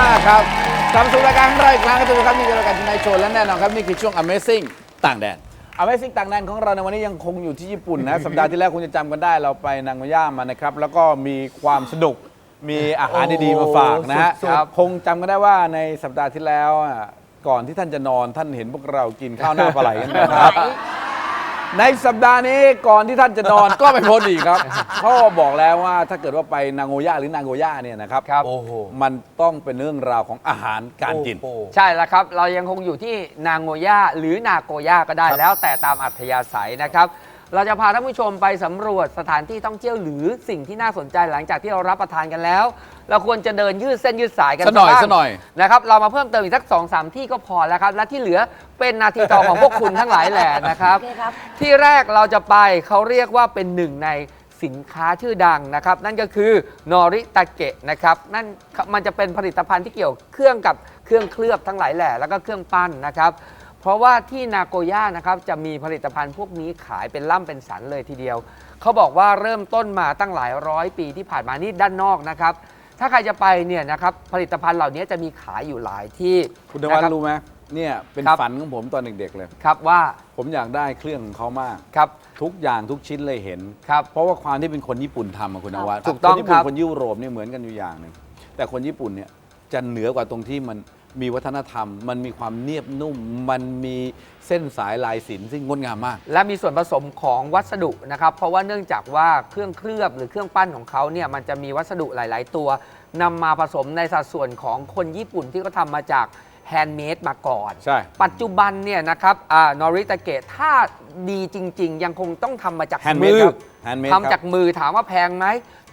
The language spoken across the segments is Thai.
มาก ๆ ครับกลับมาสู่รายการของเราอีกครั้งครับทุกท่านครับนี่คือรายการที่นายโชว์และแน่นอนครับนี่คือช่วง Amazing ต่างแดน Amazing ต่างแดนของเราในวันนี้ยังคงอยู่ที่ญี่ปุ่นนะ สัปดาห์ที่แล้วคงจะจำกันได้เราไปนางโย่ามานะครับ แล้วก็มีความสนุกมีอาหารดีๆมาฝากนะฮะสุดๆครับคงจำกันได้ว่าในสัปดาห์ที่แล้วอะก่อนที่ท่านจะนอนท่านเห็นพวกเรากินข้าวหน้าปลาไหลกันนะครับ ในสัปดาห์นี้ก่อนที่ท่านจะนอน ก็ไม่พ้นอีกครับเขาบอกแล้วว่าถ้าเกิดว่าไปนางโงย่าหรือนางโงย่าเนี่ยนะครับครับ โอ้โห มันต้องเป็นเรื่องราวของอาหารการกิน โอ้โห ใช่แล้วครับ เรายังคงอยู่ที่นางโงย่าหรือนาโกย่าก็ได้แล้วแต่ตามอัธยาศัยนะครับ เราจะพาท่านผู้ชมไปสำรวจสถานที่ท่องเที่ยวหรือสิ่งที่น่าสนใจหลังจากที่เรารับประทานกันแล้ว เราควรจะเดินยืดเส้นยืดสายกันสักหน่อยบ้างสักหน่อย นะครับเรามาเพิ่มเติมอีกสักสองสามที่ก็พอแล้วครับและที่เหลือเป็นนาทีทองของพวกคุณทั้งหลายแหล่นะครับ โอเคครับ ที่แรกเราจะไปเขาเรียกว่าเป็นหนึ่งในสินค้าชื่อดังนะครับ นั่นก็คือนอริตาเกะนะครับนั่นมันจะเป็นผลิตภัณฑ์ที่เกี่ยวเครื่องกับเครื่องเคลือบทั้งหลายแหล่แล้วก็เครื่องปั้นนะครับ เพราะว่าที่นาโกย่านะครับจะมีผลิตภัณฑ์พวกนี้ขายเป็นล่ำเป็นสันเลยทีเดียว เขาบอกว่าเริ่มต้นมาตั้งหลายร้อยปีที่ผ่านมานี่ด้านนอกนะครับ ถ้าใครจะไปเนี่ยนะครับผลิตภัณฑ์เหล่านี้จะมีขายอยู่หลายที่คุณนวัดนะบ รู้ไหมเนี่ยเป็นครับ ฝันของผมตอนเด็กๆเลย ครับว่าผมอยากได้เครื่องของเขามาก ครับทุกอย่างทุกชิ้นเลยเห็น ครับ เพราะว่าความที่เป็นคนญี่ปุ่นทำอะคุณนวัดถูกต้องคนญี่ปุ่นครับ คนยุโรปเนี่ยเหมือนกันอยู่อย่างหนึ่งแต่คนญี่ปุ่นเนี่ยจะเหนือกว่าตรงที่มัน มีวัฒนธรรม มันมีความเนียบนุ่ม มันมีเส้นสายลายศิลป์ซึ่งงดงามมาก และมีส่วนผสมของวัสดุนะครับ เพราะว่าเนื่องจากว่าเครื่องเคลือบหรือเครื่องปั้นของเขาเนี่ยมันจะมีวัสดุหลาย ๆ ตัวนำมาผสมในสัดส่วนของคนญี่ปุ่นที่เขาทำมาจาก แฮนด์เมดมาก่อน ใช่ ปัจจุบันเนี่ยนะครับนอริตาเกะถ้าดีจริง ๆ ยังคงต้องทำมาจาก Handmade มือครับ Handmade ทำจากครับมือถามว่าแพงไหม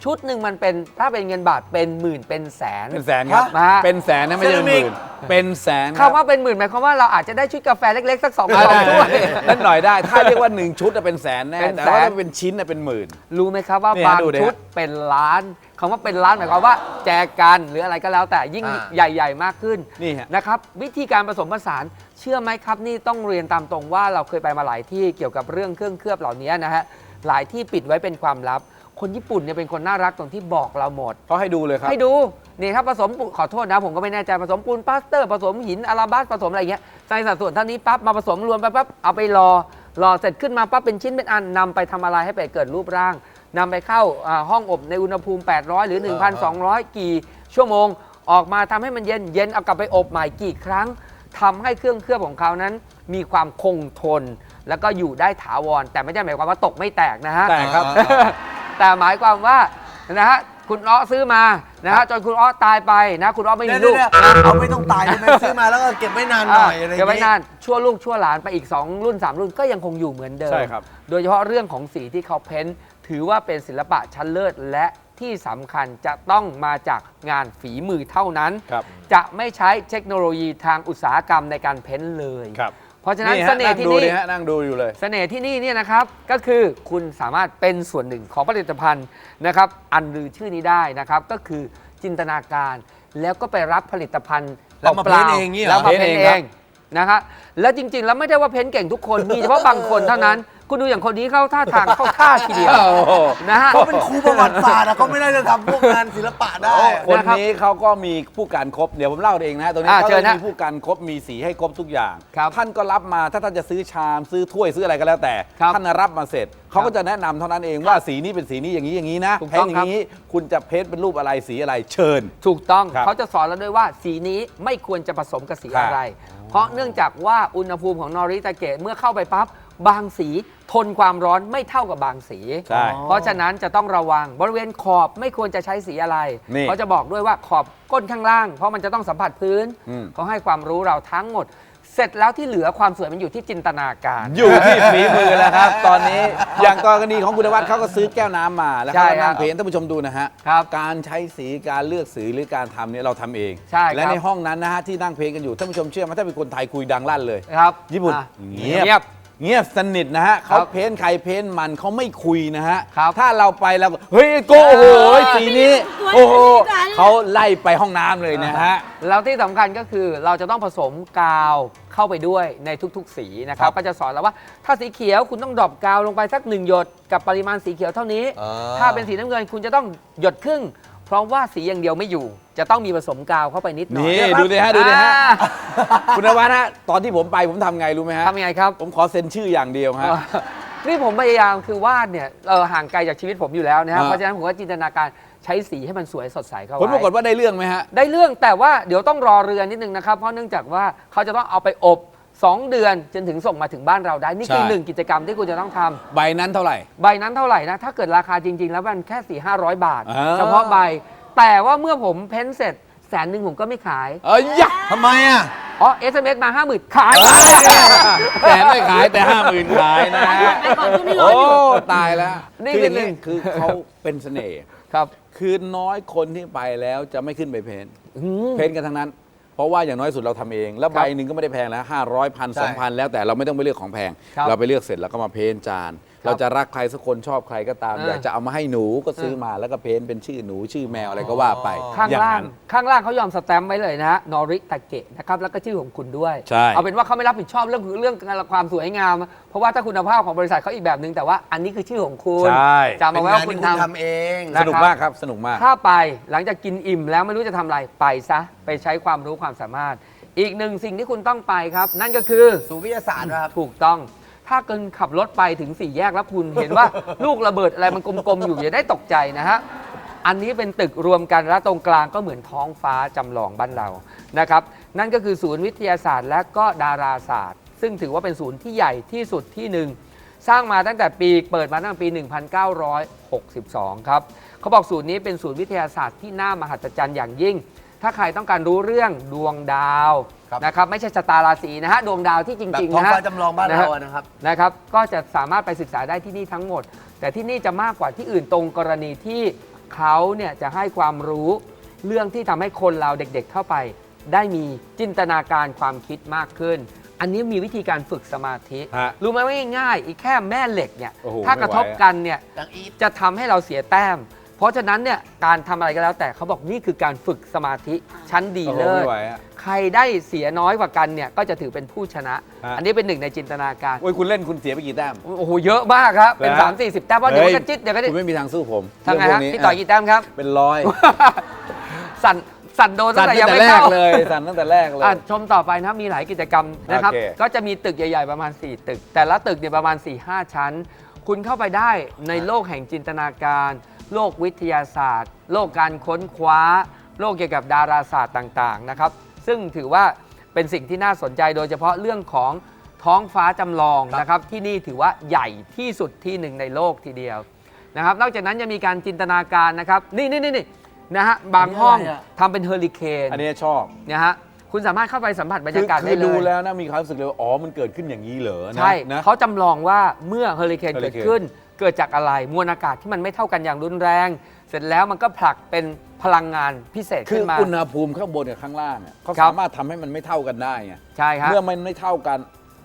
ชุดหนึ่งมันเป็นถ้าเป็นเงินบาทเป็นหมื่นเป็นแสนเป็นแสนครับฮะเป็นแสนนะไม่ใช่เป็นหมื่น เป็นแสนครับคำว่าเป็นหมื่นหมายความว่าเราอาจจะได้ชุดกาแฟเล็กๆ สักสองสองถ้วย นั่นหน่อยได้ ถ้าเรียกว่าหนึ่งชุดอะเป็นแสนแน่ เป็นแต่แสน ว่าถ้าเป็นชิ้นอะเป็นหมื่น รู้ไหมครับว่าเนี่ยบางดูดิฮะชุดเป็นล้าน คำว่าเป็นล้านหมายความว่าแจกกันหรืออะไรก็แล้วแต่ยิ่งอ่าใหญ่ ๆ มากขึ้นนี่ฮะ นะครับ วิธีการผสมผสานเชื่อไหมครับนี่ต้องเรียนตามตรงว่าเราเคยไปมาหลายที่เกี่ยวกับเรื่องเครื่องเคลือบเหล่านี้นะฮะหลายที่ปิดไว้เป็นความลับ คนญี่ปุ่นเนี่ยเป็นคนน่ารักตรงที่บอกเราหมด เขาให้ดูเลยครับ ให้ดูนี่ครับผสมปูขอโทษนะผมก็ไม่แน่ใจผสมปูนปลาสเตอร์ ผสมหินอาราบัสผสมอะไรอย่างเงี้ยใส่สัดส่วนเท่านี้ปั๊บมาผสมรวมไปปั๊บเอาไปรอรอเสร็จขึ้นมาปั๊บเป็นชิ้นเป็นอันนำไปทำอะไรให้ไปเกิดรูปร่าง นำไปเข้าอ่าห้องอบในอุณหภูมิ 800 หรือ 1,200 กี่ชั่วโมง ออกมาทำให้มันเย็นเย็นเอากลับไปอบใหม่กี่ครั้งทำให้เครื่องเคลือบของเขานั้น มีความคงทน แล้วก็อยู่ได้ถาวร แต่ไม่ได้หมายความว่าตกไม่แตกนะฮะ แต่ครับ แต่หมายความว่านะฮะคุณอ้อซื้อมานะฮะจนคุณอ้อตายไปนะคุณอ้อไม่เดี๋มียวลูก เดี๋ยวเอาไม่ต้องตายได้ไหมซื้อมาแล้วก็เก็บไว้นานหน่อยอะไรอย่างเก็บไว้งี้ นานชั่วลูกชั่วหลานไปอีก 2 รุ่น 3 รุ่นก็ยังคงอยู่เหมือนเดิม ใช่ครับ โดยเฉพาะเรื่องของสีที่เขาเพ้นท์ ถือว่าเป็นศิลปะชั้นเลิศและที่สำคัญจะต้องมาจากงานฝีมือเท่านั้น ครับจะไม่ใช้เทคโนโลยีทางอุตสาหกรรมในการเพ้นท์เลย ครับเพราะฉะนั้นฮเสน่ห์ที่งดูนี่ดิฮะนั่งดูอยู่เลย เสน่ห์ที่นี่เนี่ยนะครับก็คือคุณสามารถเป็นส่วนหนึ่งของผลิตภัณฑ์นะครับ อันลือชื่อนี้ได้นะครับ ก็คือจินตนาการ แล้วก็ไปรับผลิตภัณฑ์แล้วมาปล่ๆเพ้นเองงี้เหรอ แล้วมาเพ้นเพ้นเองเอครับงนะครับแล้วจริงๆ แล้วไม่ได้ว่าเพ้นเก่งทุกคน มีเฉพาะบางคนเท่านั้น คุณดูอย่างคนนี้เข้าท่าทางเข้าท่าทีเดียวโอ้โหนะฮะ เขาเป็นครูประวัติศาสตร์อะเขาไม่ได้จะทำพวกงานศิลปะได้ คนนะครับนี้เขาก็มีผู้การครบ เดี๋ยวผมเล่าเองนะฮะตรงนี้อ่าเขาเชิญจะนะมีผู้การครบมีสีให้ครบทุกอย่าง ครับท่านก็รับมาถ้าท่านจะซื้อชามซื้อถ้วยซื้ออะไรก็แล้วแต่ ครับท่านรับมาเสร็จเขาก็จะแนะนำเท่านั้นเองว่าสีนี้เป็นสีนี้อย่างนี้อย่างนี้นะถูกเพ้ต้นองอครับ ย่างนี้คุณจะเพ้นเป็นรูปอะไรสีอะไรเชิญ ถูกต้องครับเขาจะสอนเราด้วยว่าสีนี้ไม่ควรจะผสมกับสีครับอะไร เพราะเนื่องจากว่าอุณหภูมิของนอริตาเกะเมื่อเข้าไปปั๊บ บางสีทนความร้อนไม่เท่ากับบางสี ใช่ เพราะฉะนั้นจะต้องระวังบริเวณขอบไม่ควรจะใช้สีอะไร นี่เขาจะบอกด้วยว่าขอบก้นข้างล่าง เพราะมันจะต้องสัมผัสพื้น อืม เขาให้ความรู้เราทั้งหมด เสร็จแล้วที่เหลือความสวยมันอยู่ที่จินตนาการ อยู่ที่ฝีมือแล้วครับ ตอนนี้ อย่างกรณีของคุณนวัดเขาก็ซื้อแก้วน้ำมา แล้วเขาใช่ก็ครันั่บงเพ้นท่านผู้ชมดูนะฮะครับการใช้สีการเลือกสีหรือการทำเนี่ยเราทำเอง ใช่ครับ และในห้องนั้นนะฮะที่นั่งเพลงกันอยู่ท่านผู้ชมเชื่อไหมถ้าเป็นคนไทยคุยดังลั่นเลย ครับญี่ปุ่นอะเงียบ เงียบเงียบสนิทนะฮะครัเขาบเพ้นใครเพ้นมันเขาไม่คุยนะฮะครับถ้าเราไปเราก็เฮ้ยโกโอ้โหสีนี้สวยโอ้โหสวยเขาไล่ไปห้องน้ำเลยนะฮะแล้วที่สำคัญก็คือเราจะต้องผสมกาวเข้าไปด้วยในทุกๆ สีนะครับครับก็จะสอนเราว่าถ้าสีเขียวคุณต้องดรอปกาวลงไปสักหนึ่งหยดกับปริมาณสีเขียวเท่านี้อ่าถ้าเป็นสีน้ำเงินคุณจะต้องหยดครึ่งพ เพราะว่าสีอย่างเดียวไม่อยู่ จะต้องมีผสมกาวเข้าไปนิดหน่อยนี่นะครับดูดิฮะดูดิฮะ อ่าคุณนวัดฮะตอนที่ผมไปผมทำไงรู้ไหมฮะทำยังไงครับ ผมขอเซ็นชื่ออย่างเดียวฮะ นี่ผมพยายามคือวาดเนี่ยเออห่างไกลจากชีวิตผมอยู่แล้วนะครับอ่า เพราะฉะนั้นผมก็จินตนาการใช้สีให้มันสวยสดใสเข้าผลปรากฏไว้ว่าได้เรื่องไหมฮะ ได้เรื่องแต่ว่าเดี๋ยวต้องรอเรือนิดนึงนะครับ เพราะเนื่องจากว่าเขาจะต้องเอาไปอบ 2 เดือนจนถึงส่งมาถึงบ้านเราได้ นี่คือ ใช่หนึ่งกิจกรรมที่คุณจะต้องทำใบนั้นเท่าไหร่ ใบนั้นเท่าไหร่นะ ถ้าเกิดราคาจริง ๆ แล้วมันแค่4ี่ห้าร้อยบาท อ่า เฉพาะใบ แต่ว่าเมื่อผมเพ้นเสร็จแสนหนึ่งผมก็ไม่ขายเอ้ยยะทำไมอะอ๋อ SMS มาห้าหมื่นขายแสนไม่ขายแต่ห้าหมื่นขายนะฮะไปก่อนช่วงนี้ร้อโอ้นอยู่ตายแล้วนี่คืออย่างนี้คือคือเขาเป็นเสน่ห์ครับ คือน้อยคนที่ไปแล้วจะไม่ขึ้นไปเพ้นท์อืมเพ้นท์กันทั้งนั้น เพราะว่าอย่างน้อยสุดเราทำเอง แล้วครัใบบหนึ่งก็ไม่ได้แพงแล้วห้าร้อยพันใช่สองพันแล้วแต่เราไม่ต้องไปเลือกของแพง ครับ เราไปเลือกเสร็จแล้วก็มาเพ้นท์จาน เราจะรักใครสักคนชอบใครก็ตามอ่าอยากจะเอามาให้หนูก็ซื้อมาแล้วก็เพ้นท์เป็นชื่อหนูชื่อแมวอะไรก็ว่าไปข้างอย่ล่างนั้น ข้างล่างเขายอมสแตมป์ไว้เลยนะฮะนอริตะเกะนะครับแล้วก็ชื่อของคุณด้วย ใช่ เอาเป็นว่าเขาไม่รับผิดชอบเรื่องเรื่องความสวยงาม เพราะว่าถ้าคุณภาพของบริษัทเขาอีกแบบนึงแต่ว่าอันนี้คือชื่อของคุณใช่จำเป็เอานไว้งานว่าคุที่ณคุณทำ ทำเอง นะ สนุกมากครับสนุกมาก ถ้าไปหลังจากกินอิ่มแล้วไม่รู้จะทำอะไรไปซะไปใช้ความรู้ความสามารถ อีกหนึ่งสิ่งที่คุณต้องไปครับ นั่นก็คือสูวิทยาศาสตร์นะครับ ถูกต้อง ถ้าเกินขับรถไปถึงสี่แยกแล้วคุณเห็นว่า ลูกระเบิดอะไรมันกลมๆอยู่อย่าได้ตกใจนะฮะอันนี้เป็นตึกรวมกันและตรงกลางก็เหมือนท้องฟ้าจำลองบ้านเรานะครับ นั่นก็คือศูนย์วิทยาศาสตร์และก็ดาราศาสตร์ ซึ่งถือว่าเป็นศูนย์ที่ใหญ่ที่สุดที่หนึ่งสร้างมาตั้งแต่ปีเปิดมาตั้งแต่ปี 1962 ครับเขาบอกศูนย์นี้เป็นศูนย์วิทยาศาสตร์ที่น่ามหัศจรรย์อย่างยิ่ง ถ้าใครต้องการรู้เรื่องดวงดาว ครับนะครับไม่ใช่ชะตาราศีนะฮะดวงดาวที่จแบบริงๆท้องนะฮะฟ้าจำลองบ้านเราอะนะครับ นะครับ ก็จะสามารถไปศึกษาได้ที่นี่ทั้งหมด แต่ที่นี่จะมากกว่าที่อื่นตรงกรณีที่เขาเนี่ยจะให้ความรู้เรื่องที่ทำให้คนเราเด็กๆเข้าไป ได้มีจินตนาการความคิดมากขึ้น อันนี้มีวิธีการฝึกสมาธิ ฮะรู้ไหมว่าง่ายๆอีกแค่แม่เหล็กเนี่ยโอ้โหถ้ากระทบไม่ไหวอะ กันเนี่ยดังอีทจะทำให้เราเสียแต้ม เพราะฉะนั้นเนี่ยการทำอะไรก็แล้วแต่เขาบอกนี่คือการฝึกสมาธิชั้นดีโอ้โหเลิศ ไม่ไหวอะ ใครได้เสียน้อยกว่ากันเนี่ยก็จะถือเป็นผู้ชนะ ฮะ อันนี้เป็นหนึ่งในจินตนาการ โอ้ยคุณเล่นคุณเสียไปกี่แต้ม โอ้โหเยอะมากครับ เป็น แล้ว 3 4 0 แต้มเพราะเดี๋ยวมันก็จิตเดี๋ยวก็จิตคุณไม่มีทางสู้ผมทำไงเรื่ฮะพวกนี้พี่ต่อกี่แต้มครับ เป็นร้อย สั่นสั่นโดนตั้สั่นงแต่ตั้ยังงแต่ไม่แรกเข้าเลยสั่นตั้งแต่แรกเลย อะชมต่อไปนะครับมีหลายกิจกรรมนะครับ โอเค ก็จะมีตึกใหญ่ ๆ ประมาณ 4 ตึก แต่ละตึกเนี่ยประมาณ 4-5 ชั้น คุณเข้าไปได้ในโลกแห่งจินตนาการ โลกวิทยาศาสตร์ โลกการค้นคว้า โลกเกี่ยวกับดาราศาสตร์ต่างๆนะครับ ซึ่งถือว่าเป็นสิ่งที่น่าสนใจโดยเฉพาะเรื่องของท้องฟ้าจำลองนะครับที่นี่ถือว่าใหญ่ที่สุดที่หนึ่งในโลกทีเดียวนะครับ นอกจากนั้นยังมีการจินตนาการนะครับ นี่นี่นี่นี่นะฮะบางห้องอันนี้อะไรอะทำเป็นเฮอริเคนอันนี้ชอบนะฮะคุณสามารถเข้าไปสัมผัสบรรคืยากาศคืได้อเลดูยแล้วนะมีความรู้สึกเลยว่าอ๋อมันเกิดขึ้นอย่างนี้เหรอนะใช่นะเขาจำลองว่าเมื่อเฮอริเคนเฮอริเกิดเคนขึ้น เกิดจากอะไรมวลอากาศที่มันไม่เท่ากันอย่างรุนแรง เสร็จแล้วมันก็ผลักเป็นพลังงานพิเศษคือขึ้นมา อุณหภูมิข้างบนกับข้างล่างอะเขาครับ สามารถทำให้มันไม่เท่ากันได้ไงใช่ครับ เมื่อมันไม่เท่ากัน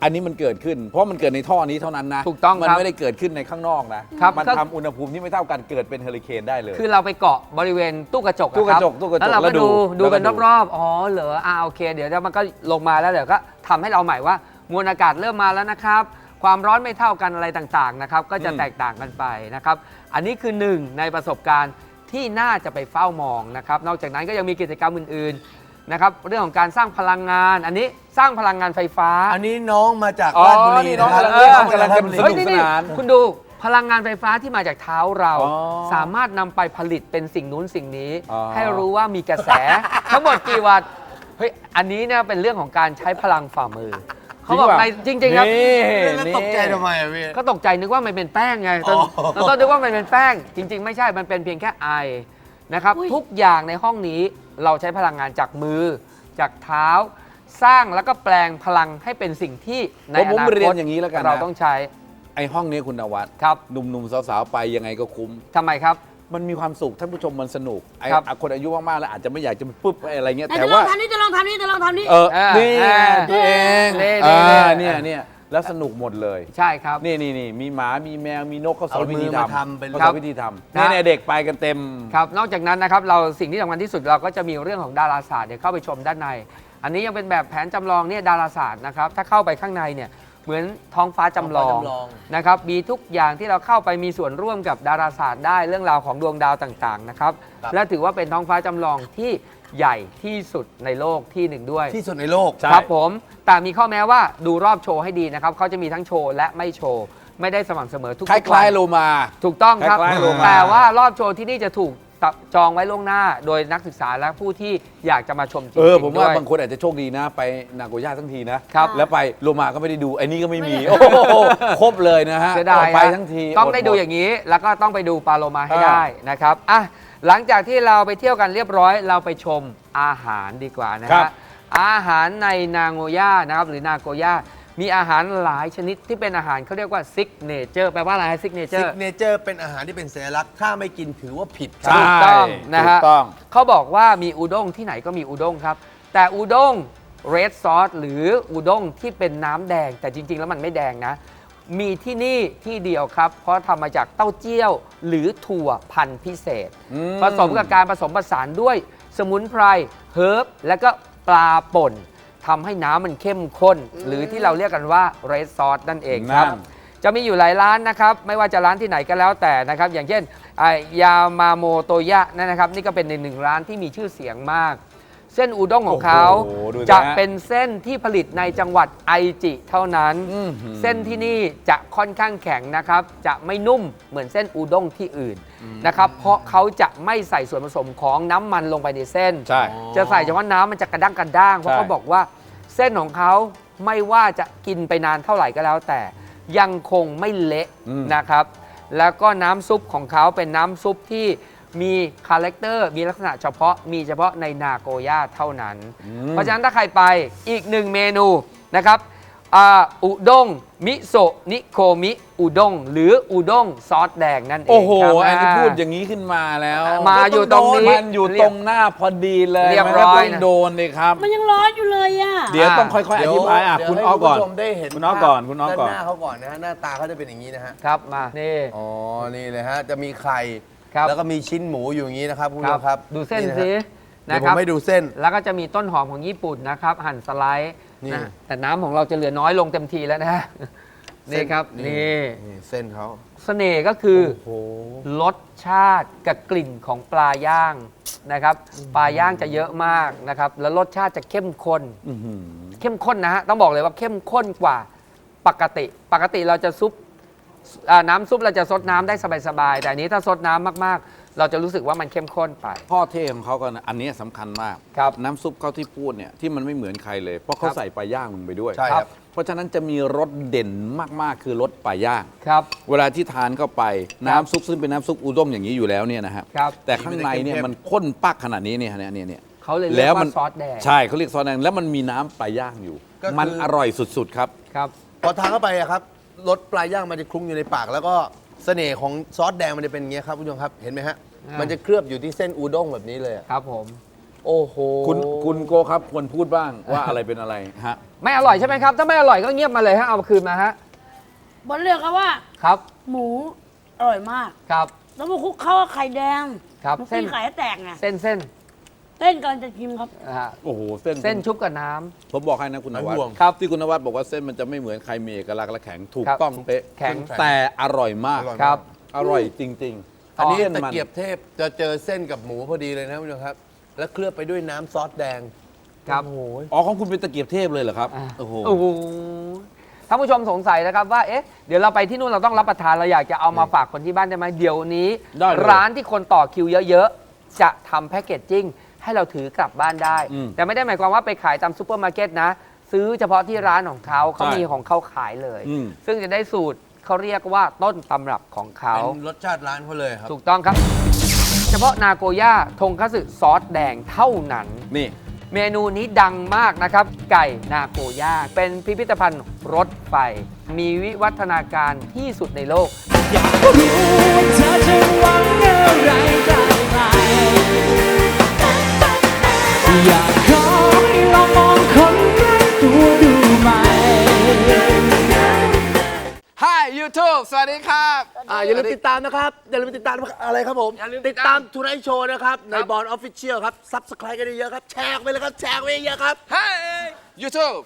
อันนี้มันเกิดขึ้น เพราะมันเกิดในท่อนี้เท่านั้นนะถูกต้องมันครับไม่ได้เกิดขึ้นในข้างนอกนะครับมันก็ ทำอุณหภูมิที่ไม่เท่ากันเกิดเป็นเฮอริเคนได้เลย คือเราไปเกาะบริเวณตู้กระจกอตู้กระจกคบตู้กระจกแล้วเราแล้ก็วดูดูดูแล้วก็กันดู รอบๆอ๋อเหรออ่าโอเคเดี๋ยวมันก็ลงมาแล้วเดี๋ยวก็ทำให้เราใหม่ว่ามวลอากาศเริ่มมาแล้วนะครับ ความร้อนไม่เท่ากันอะไรต่างๆนะครับก็จะอืมแตกต่างกันไปนะครับ อันนี้คือหนึ่งในประสบการณ์ที่น่าจะไปเฝ้ามองนะครับ นอกจากนั้นก็ยังมีกิจกรรมอื่นๆนะครับเรื่องของการสร้างพลังงาน อันนี้สร้างพลังงานไฟฟ้าอันนี้น้องมาจากอ๋อราชบุรีนี่น้องนะครับกำลังเรียนน้องกำลังจะมาจากราชบุรีสเฮ้ยนุกนี่สนี่นานคุณดูพลังงานไฟฟ้าที่มาจากเท้าเราอ๋อสามารถนำไปผลิตเป็นสิ่งนู้นสิ่งนี้อ๋อให้รู้ว่ามีกระแส ทั้งหมดกี่วัตต์เฮ้ยอันนี้เนี่ยเป็นเรื่องของการใช้พลังฝ่ามือ เขาบอกในจริง ๆ ครับนี่แล้วตกใจทำไมอะพี่ ก็ตกใจนึกว่ามันเป็นแป้งไงตอนอ๋อ ตอนต้นนึกว่ามันเป็นแป้ง จริง ๆ ไม่ใช่มันเป็นเพียงแค่ไอนะครับอุ๊ยทุกอย่างในห้องนี้เราใช้พลังงานจากมือ จากเท้า สร้างแล้วก็แปลงพลังให้เป็นสิ่งที่ในผมอผมนาเรีคยตนอย่างนี้แล้วกันนะ เราต้องใช้ไอห้องนี้คุณนวัดครับหนุ่มๆสาวๆไปยังไงก็คุ้ม ทำไมครับ มันมีความสุขท่านผู้ชมมันสนุกไอ้ครับอะคนอายุมากๆแล้วอาจจะไม่อยากจะปุ๊บอะไรเงี้ยแต่แต่จะลอว่างทำนี่จะลองทำนี่จะลองทำนี่ เอออ่านี่ไงอ่าตัวเองนี่อ่านี่เนี่ยเนี่ยแล้วสนุกหมดเลย ใช่ครับ นี่นี่นี่มีหมามีแมวมีนกเขาสอนเอาวิมือธีมาทำทำเป็นเขาคสรัอบนวิธีทำนะเนี่ยเนี่ยเด็กไปกันเต็ม ครับนอกจากนั้นนะครับเราสิ่งที่สำคัญที่สุดเราก็จะมีเรื่องของดาราศาสตร์เนี่ยเข้าไปชมด้านใน อันนี้ยังเป็นแบบแผนจำลองเนี่ยดาราศาสตร์นะครับถ้าเข้าไปข้างในเนี่ย เหมือนท้องฟ้าจำลองท้องฟ้าจำลองนะครับมีทุกอย่างที่เราเข้าไปมีส่วนร่วมกับดาราศาสตร์ได้เรื่องราวของดวงดาวต่างๆนะครับครับ และถือว่าเป็นท้องฟ้าจำลองที่ใหญ่ที่สุดในโลกที่หนึ่งด้วย ที่สุดในโลก ใช่ ครับผม แต่มีข้อแม้ว่าดูรอบโชว์ให้ดีนะครับเขาจะมีทั้งโชว์และไม่โชว์ ไม่ได้สม่ำเสมอทุกคๆวันล้ายๆโลมา ถูกต้องครับ คล้ายๆโลมา แต่ว่ารอบโชว์ที่นี่จะถูก จองไว้ล่วงหน้า โดยนักศึกษาและผู้ที่อยากจะมาชมจริงเออๆผมว่าด้วย บางคนอาจจะโชคดีนะไปนาโกย่าทั้งทีนะครับแล้วไปโลมาก็ไม่ได้ดูไอ้นี่ก็ไม่มีโอ้โหครบเลยนะฮะเสียดายไปฮะทั้งทีต้องได้หมดูอย่างนี้ แล้วก็ต้องไปดูปลาโลมาให้เออได้นะครับอะหลังจากที่เราไปเที่ยวกันเรียบร้อยเราไปชมอาหารดีกว่านะครัฮะบอาหารในนางโงย่านะครับหรือนาโกย่า มีอาหารหลายชนิดที่เป็นอาหารเขาเรียกว่าซิกเนเจอร์แปลว่าอะไรซิกเนเจอซิร์ กเนเจอร์เป็นอาหารที่เป็นสัญลักษณ์ถ้าไม่กินถือว่าผิดคใช่รับถูกต้องนะฮะถูกต้อง เขาบอกว่ามีอุด้งที่ไหนก็มีอุด้งครับ แต่อุด้งเรดซอสหรืออุด้งที่เป็นน้ำแดง แต่จริง ๆ แล้วมันไม่แดงนะ มีที่นี่ที่เดียวครับ เพราะทำมาจากเต้าเจี้ยว หรือถั่วพันธุ์พิเศษอืมผสมกับการผสมผสานด้วย สมุนไพรเฮิร์บและก็ปลาป่น ทำให้น้ำมันเข้มข้น หรือที่เราเรียกกันว่าเรดซอสนั่นเองครับ นั่น จะมีอยู่หลายร้านนะครับ ไม่ว่าจะร้านที่ไหนก็แล้วแต่นะครับ อย่างเช่นอ่ายามาโมโตยะนั่นนะครับ นี่ก็เป็นในหนึ่งร้านที่มีชื่อเสียงมาก เส้นอุด้งของเขาโอ้โหดูสิจะฮะเป็นเส้นที่ผลิตในจังหวัดไอจิเท่านั้น อื้อหือ เส้นที่นี่จะค่อนข้างแข็งนะครับ จะไม่นุ่มเหมือนเส้นอุด้งที่อื่นนะครับ เพราะเขาจะไม่ใส่ส่วนผสมของน้ำมันลงไปในเส้น ใช่ จะใส่เฉพาะน้ำมันจะกระด้างกระด้าง เพราะใช่ เขาบอกว่าเส้นของเขาไม่ว่าจะกินไปนานเท่าไหร่ก็แล้ว แต่ยังคงไม่เละนะครับ แล้วก็น้ำซุปของเขาเป็นน้ำซุปที่ มีคาแรคเตอร์มีลักษณะเฉพาะมีเฉพาะในนาโกย่าเท่านั้น เพราะฉะนั้นถ้าใครไปอีกหนึ่งเมนูนะครับอ่าอุด้งมิโซะนิโคมิอุด้งหรืออุด้งซอสแดงนั่นเองโอ้โหครับอันนี้พูดอย่างนี้ขึ้นมาแล้วมาอยู่ตรงนี้มันอยู่ตรงหน้าพอดีเลยเรียบมันร้ก็อยต้องนะโดนเลยครับมันยังร้อนอยู่เลยอะเดี๋ยวต้องค่อยๆอเดี๋วธิบายอะเดี๋วคุณให้อ้อก่อนผู้ชมได้เห็นคุณอ้อก่อนคุณอ้อก่อนด้านหน้าเขาก่อนนะฮะหน้าตาเขาจะเป็นอย่างนี้นะฮะครับมานี่อ๋อนี่เลยฮะจะมีไข่ ครับแล้วก็มีชิ้นหมูอยู่อย่างนี้นะครับคุณผู้ชมครับดูเส้นนะสิฮะเดี๋ยนะวผครัมบให้ดูเส้น แล้วก็จะมีต้นหอมของญี่ปุ่นนะครับ หั่นสไลด์นี่ นะแต่น้ำของเราจะเหลือน้อยลงเต็มทีแล้วนะฮะนี่ครับนี่นี่เส้นเขาเสน่ห์ก็คือ โอ้โห รสชาติกับกลิ่นของปลาย่างนะครับปลาย่างจะเยอะมากนะครับ แล้วรสชาติจะเข้มข้นอื้อหือเข้มข้นนะฮะต้องบอกเลยว่าเข้มข้นกว่าปกติ ปกติเราจะซุป อ่าน้ำซุปเราจะซดน้ำได้สบายๆ แต่อันนี้ถ้าซดน้ำมากๆ เราจะรู้สึกว่ามันเข้มข้นไป ข้อเท่ของเขาก็นะอันนี้สำคัญมาก ครับน้ำซุปเขาที่พูดเนี่ยที่มันไม่เหมือนใครเลย เพราะเขาครับใส่ปลาย่างลงไปด้วยใช่ครับ เพราะฉะนั้นจะมีรสเด่นมากๆ คือรสปลาย่าง ครับ เวลาที่ทานเข้าไปน้ำซุปซึ่งเป็นน้ำซุปอุด้งอย่างนี้อยู่แล้วเนี่ยนะฮะครับแต่ข้างในเนี่ยมันข้นปักขนาดนี้เนี่ยเนี่ยเนี่ยเนี่ยเขาเลยเรีแล้ยวกมัว่าซอสแดง ใช่เขาเรียกซอสแดงแล้วมันมีน้ำปลาย่างอยู่ ก็คือ มันอร่อยสุดๆครับ ครับ พอทานเข้าไปอะครับ รสปลาย่างมันจะคลุ้งอยู่ในปาก แล้วก็เสน่ห์ของซอสแดงมันจะเป็นอย่างเงี้ยครับคุณผู้ชมครับเห็นไหมฮะอ่ามั มันจะเคลือบอยู่ที่เส้นอูด้งแบบนี้เลยอะครับผม โอ้โหคุณคุณโกครับควรพูดบ้างว่าอะไรเป็นอะไรฮะ ไม่อร่อยใช่ไหมครับ ถ้าไม่อร่อยก็เงียบมาเลยฮะเอาคืนมาฮะบนเรียกเขาว่า ครับหมูอร่อยมาก ครับ แล้วมาคลุกเข้ากับไข่แดงครับมันเส้น ตีไข่ให้แตกไงเส้นเส้น เต้นกำลังจะชิมครับ นะฮะโอ้โหเส้นเส้นชุบกับน้ำ ผมบอกให้นะคุณนวัดห่วงครับที่คุณนวัดบอกว่าเส้นมันจะไม่เหมือนใครมีเอกลักษณ์และแข็งถูกครับต้องเป๊ะแข็ง แต่อร่อยมาก อร่อย ครับ อร่อยจริงๆอันนี้ส้ตะมัเกียบเทพจะเจอเส้นกับหมูพอดีเลยนะคุณผู้ชมครับ แล้วเคลือบไปด้วยน้ำซอสแดง ครับโอ้โหอ๋อของคุณเป็นตะเกียบเทพเลยเหรอครับอ่าโอ้โห โอ้โหท่านผู้ชมสงสัยนะครับว่า เอ๊ะ เดี๋ยวเราไปที่นู่นเราต้องรับประทานเราอยากจะเอามาฝากคนที่บ้านได้ไหมเดี๋ยวนี้ ได้เลยร้านที่คนต่อคิวเยอะ ๆ จะทำแพ็กเกจจิ้ง ให้เราถือกลับบ้านได้ อืมแต่ไม่ได้หมายความว่าไปขายตามซูเปอร์มาร์เก็ตนะ ซื้อเฉพาะที่ร้านของเขาเขาใช่มีของเขาขายเลย อืม ซึ่งจะได้สูตรเขาเรียกว่าต้นตำรับของเขา เป็นรสชาติร้านเขาเลยครับ ถูกต้องครับ เฉพาะนาโกย่าทงคัตสึซอสแดงเท่านั้น นี่ เมนูนี้ดังมากนะครับ ไก่นาโกย่าเป็นพิพิธภัณฑ์รถไฟ มีวิวัฒนาการที่สุดในโลกรู้ว่าเธอจะหวังอะไรจากใคร อยากขอให้ลองมองคนใกล้ตัวดูไหม Hi YouTube สวัสดีครับ อ่าอย่าลืมติดตามนะครับ อย่าลืมติดตามอะไรครับผม อย่าลืมติติดดตาตาม มทูไนท์โชว์นะครับ ในบอลออฟฟิเชียลครับซับสไครต์กันเยอะๆครับ แชร์ไปเลยครับ แชร์ไปเยอะๆครับ Hi YouTube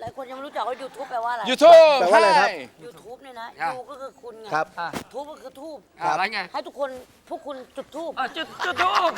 หลายคนยังไม่รู้จักว่า YouTube แปลว่าอะไร YouTube แปลว่าอะไรครับ YouTube เนี่ยนะอะยูก็คือคุณไง ครับ ทูบก็คือทูบอะไรไง ให้ทุกคนพวกคุณจุดทูบอะจุดจุดทูบ